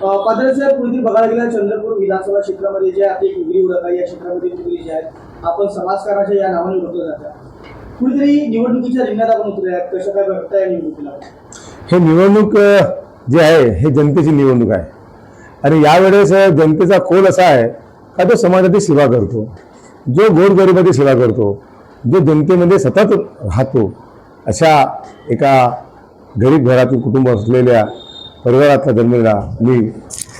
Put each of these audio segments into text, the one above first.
पात्राच्या पूर्वी बघायला गेल्या चंद्रपूर विधानसभा क्षेत्रामध्ये जे आता एक उघडी उडत आहे. या क्षेत्रामध्ये उघडी जे आहेत आपण समाजकाराच्या या नावाने ओळखलं जातात कुठेतरी निवडणुकीच्या रिंगणात आपण उतरले आहेत. कशा काय बघता या निवडणुकीला? हे निवडणूक जे आहे हे जनतेची निवडणूक आहे. आणि यावेळेस जनतेचा कोल असा आहे का तो समाजाची सेवा करतो. जो गोरगरिबाची सेवा करतो जो जनतेमध्ये सतत राहतो अशा एका गरीब घरातून कुटुंब असलेल्या परिवारातला जन्मलेला मी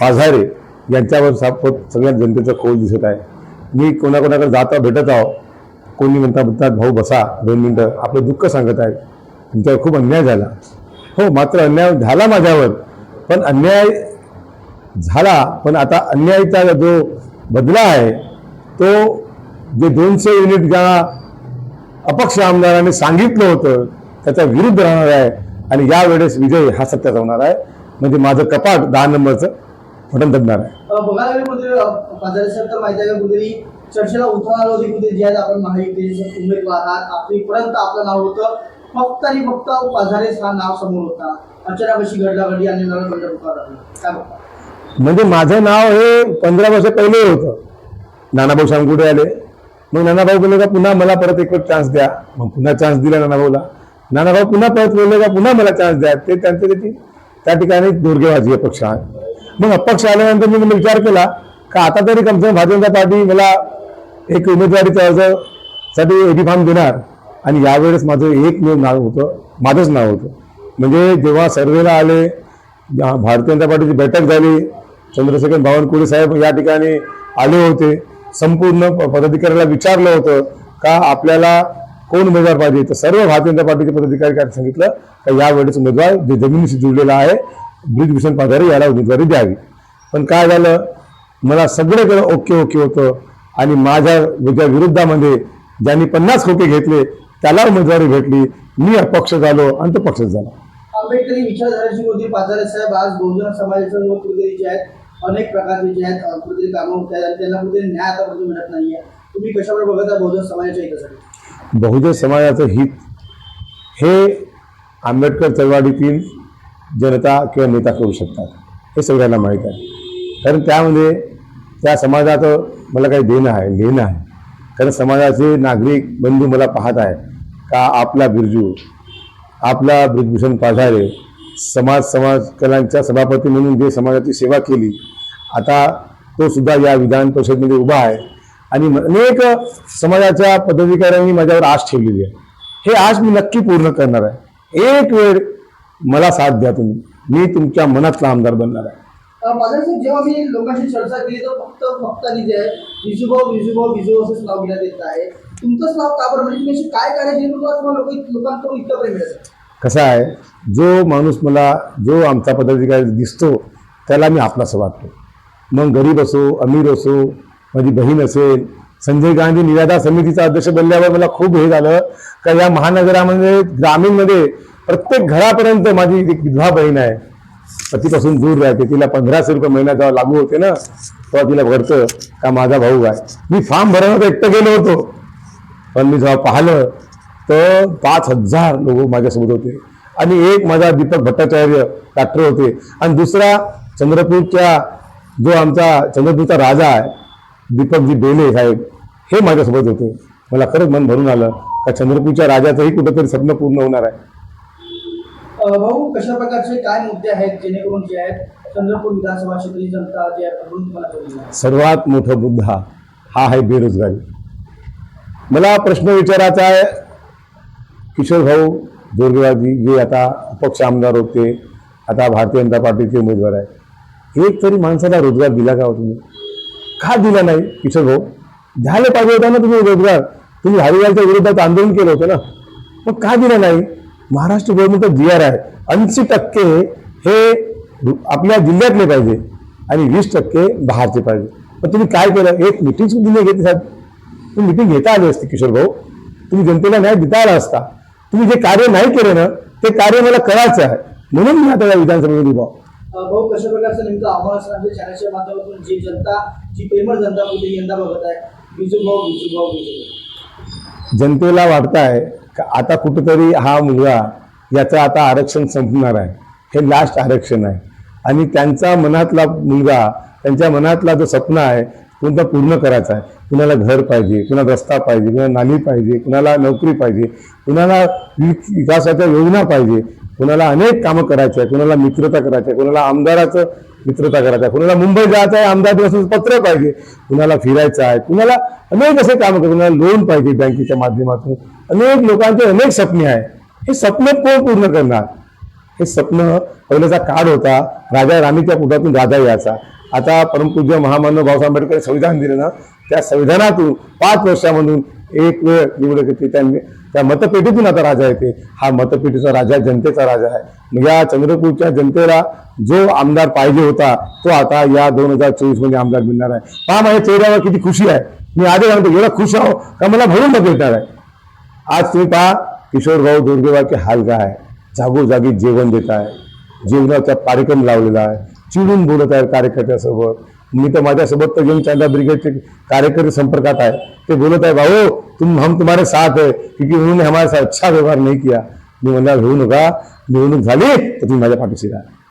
पाझारे यांच्यावर सापत सगळ्या जनतेचा खोल दिसत आहे. मी कोणाकोणाकडे जाता भेटत आहो कोणी म्हणता म्हणतात भाऊ बसा दोन मिनटं आपलं दुःख सांगत आहे. तुमच्यावर खूप अन्याय झाला. हो मात्र अन्याय झाला माझ्यावर पण अन्याय झाला पण आता अन्यायचा जो बदला आहे तो जे दोनशे युनिट ज्या अपक्ष आमदारांनी सांगितलं होतं त्याच्या विरुद्ध राहणार आहे आणि यावेळेस विजय हा सत्याचा होणार आहे. म्हणजे माझं कपाट दहा नंबरचं बटन दबणार आहे. बघायला गेलं कुठेतरी पाजारे साहेब तर माहिती आहे का कुठेतरी चर्चेला उठवून आलं होते कुठे? जे आहेत आपण महायुतीचे उमेदवार आहात आपलीपर्यंत आपलं नाव होतं फक्त आणि फक्त पाझारेच हा नाव समोर होता. अचानक अशी घडला घडी आणि मला काय म्हणजे माझं नाव हे पंधरा वर्ष पहिले होतं. नानाभाऊ शामकुडे आले. मग नानाभाऊ बोलले का पुन्हा मला परत एक चान्स द्या. मग पुन्हा चान्स दिला नानाभाऊला. नानाभाऊ पुन्हा परत बोलले का पुन्हा मला चान्स द्या. ते त्यांचे त्याची त्या ठिकाणी दुर्गेबाजी अपक्ष आहे मग अपक्ष आल्यानंतर मी विचार केला का आता तरी कमसे कम भारतीय जनता पार्टी मला एक उमेदवारीचा अर्जसाठी एडी फॉर्म देणार. आणि यावेळेस माझं एक नाव होतं माझंच नाव होतं. म्हणजे जेव्हा सर्वेला आले भारतीय जनता पार्टीची बैठक झाली चंद्रशेखर बावनकुळे साहेब या ठिकाणी आले होते संपूर्ण प- पदाधिकाऱ्याला विचारलं होतं का आपल्याला कोण उमेदवार पाहिजे तर सर्व भारतीय जनता पार्टीचे पदाधिकारी काय सांगितलं का यावेळेस उमेदवार जे जमिनीशी जुळलेला आहे ब्रिजभूषण पाधारे याला उमेदवारी द्यावी. पण काय झालं? मला सगळीकडे ओके ओके होतं आणि माझ्या ज्या विरुद्धामध्ये ज्यांनी पन्नास खोके घेतले त्याला उमेदवारी भेटली. मी अपक्ष झालो आणि तो पक्षच झाला. आंबेडकरी विचारधाराची होती पाधारे साहेब आज बहुजन समाजाच्या लोक जे आहेत. अनेक प्रकारचे जे आहेत कुठेतरी कामं होत आहेत आणि त्यांना कुठे न्याय आतापर्यंत मिळत नाहीये. तुम्ही कशावर बघता बहुजन समाजाच्या हितासाठी? बहुजन समाजाचं हित हे आंबेडकर चळवळीतील जनता किंवा नेता करू शकतात हे सगळ्यांना माहीत आहे. कारण त्यामध्ये त्या समाजाचं मला काही देणं आहे लेणं आहे. कारण समाजाचे नागरिक बंधू मला पाहत आहे का आपला बिरजू आपला ब्रिजभूषण पाझारे समाज समाज कलांच्या सभापती म्हणून जे समाजाची सेवा केली आता तो सुद्धा या विधान परिषदेमध्ये उभा आहे. आणि अनेक समाजाच्या पदाधिकाऱ्यांनी माझ्यावर आश ठेवलेली आहे. हे आश मी नक्की पूर्ण करणार आहे. एक वेळ मला साथ द्या तुम्ही. मी तुमच्या मनातला आमदार बनणार आहे. जेव्हा मी लोकांशी चर्चा केली तर फक्त फक्त जे आहे विजुभाऊ विजुभाऊ विजू असंच नाव घेण्यात येत आहे. तुमचंच नाव का बरं? म्हणजे तुम्ही काय कार्य केली तुम्हाला तुम्हाला लोक लोकांकडून इतकं प्रेम मिळत? कसं आहे जो माणूस मला जो आमचा पदाधिकारी दिसतो त्याला मी आपलासं वाटतो. मग गरीब असो अमीर असो माझी बहीण असेल संजय गांधी निराधार समितीचा अध्यक्ष बनल्यावर मला खूप हे झालं. का या महानगरामध्ये ग्रामीणमध्ये प्रत्येक घरापर्यंत माझी एक विधवा बहीण आहे. पतीपासून दूर राहते. तिला पंधराशे रुपये महिना जेव्हा लागू होते ना तेव्हा तिला घडतं का माझा भाऊ आहे. मी फॉर्म भरायला एकटं गेलो होतो. पण मी जेव्हा पाहिलं तर पाच हजार लोक माझ्यासोबत होते. आणि एक माझा दीपक भट्टाचार्य डॉक्टर होते. आणि दुसरा चंद्रपूरच्या जो आमचा चंद्रपूरचा राजा आहे दीपकजी बेले साहेब हे माझ्यासोबत होते. मला खरंच मन भरून आलं का चंद्रपूरच्या राजाचंही कुठंतरी स्वप्न पूर्ण होणार आहे. भाऊ कशा प्रकारचे काय मुद्दे आहेत जेणेकरून जे आहेत चंद्रपूर विधानसभा क्षेत्राची जनता जे आहे सर्वात मोठा मुद्दा हा आहे बेरोजगारी. मला प्रश्न विचारायचा आहे किशोर भाऊ जोरगेवाजी जे आता अपक्ष आमदार होते आता भारतीय जनता पार्टीचे उमेदवार आहे एक तरी माणसाला रोजगार दिला का हो तुम्ही? का दिला नाही? किशोर भाऊ झाले पाहिजे होता ना तुम्ही रोजगार. तुम्ही हरियालच्या विरोधात आंदोलन केलं होतं ना. मग का दिलं नाही? महाराष्ट्र गव्हर्नमेंटचा जी आर आहे ऐंशी टक्के हे आपल्या जिल्ह्यातले पाहिजे आणि वीस टक्के बाहेरचे पाहिजे. पण तुम्ही काय केलं? एक मिटिंग सुद्धा घेतली साहेब. तुम्ही मिटिंग घेता आली असते किशोर भाऊ. तुम्ही जनतेला न्याय देता आला असता. तुम्ही जे कार्य नाही केलं ना ते कार्य मला करायचं आहे. म्हणून मी आता या विधानसभेमध्ये भाऊ भाऊ कशा प्रकारचं नेमकं आव्हान म्हणजे आमच्या चॅनलच्या माध्यमातून जी जनता जी प्रेमळ जनता होती यंदा बघत आहे. विजुभाऊ विजुभाऊ विजुभाऊ जनतेला वाटत आहे का आता कुठेतरी हा मुलगा याचं आता आरक्षण संपणार आहे. हे लास्ट आरक्षण आहे. आणि त्यांचा मनातला मुलगा त्यांच्या मनातला जो स्वप्न आहे कोणता पूर्ण करायचा आहे. कुणाला घर पाहिजे कुणाला रस्ता पाहिजे कुणाला नाली पाहिजे कुणाला नोकरी पाहिजे कुणाला विकासाच्या योजना पाहिजे कुणाला अनेक कामं करायची आहे कुणाला मित्रता करायची आहे कुणाला आमदाराचं मित्रता करायचं आहे कुणाला मुंबई जायचं आहे आमदार दिवसाचं पत्र पाहिजे कुणाला फिरायचं आहे कुणाला अनेक असे कामं कुणाला लोन पाहिजे बँकेच्या माध्यमातून. अनेक लोकांचे अनेक स्वप्ने आहे हे स्वप्न कोण पूर्ण करणार? हे स्वप्न पहिल्याचा काळ होता. राजा राणीच्या पोटातून राजा यायचा. आता परमपूज्य महामानव बाबासाहेब आंबेडकर संविधान दिलं ना त्या संविधानातून पाच वर्षामधून एक वेळ निवडक येते त्यांनी त्या मतपेटीतून आता राजा येते. हा मतपेटीचा राजा जनतेचा राजा आहे. मग या चंद्रपूरच्या जनतेला जो आमदार पाहिजे होता तो आता या दोन हजार चोवीसमध्ये आमदार मिळणार आहे. पहा माझ्या चेहऱ्यावर किती खुशी आहे. मी आधी सांगतो एवढा खुश आहो का मला भरून मत भेटणार आहे. आज तुम्ही पहा किशोर भाऊ दोरगेवारचे हाल काय आहे. जागोजागी जेवण देत आहे. जेवणाचा कार्यक्रम लावलेला आहे. चिडून बोलत आहे कार्यकर्त्यासोबत. मी तर माझ्यासोबत तर घेऊन चांदा ब्रिगेडचे कार्यकर्ते संपर्कात आहे. ते बोलत आहे भाऊ तुम हम तुम्हारे साथ है क्योंकि उन्होंने हमारे साथ अच्छा व्यवहार नहीं किया. मी म्हणणार होऊ नका. निवडणूक झाली तर तुम्ही माझ्या पाठीशी राहा.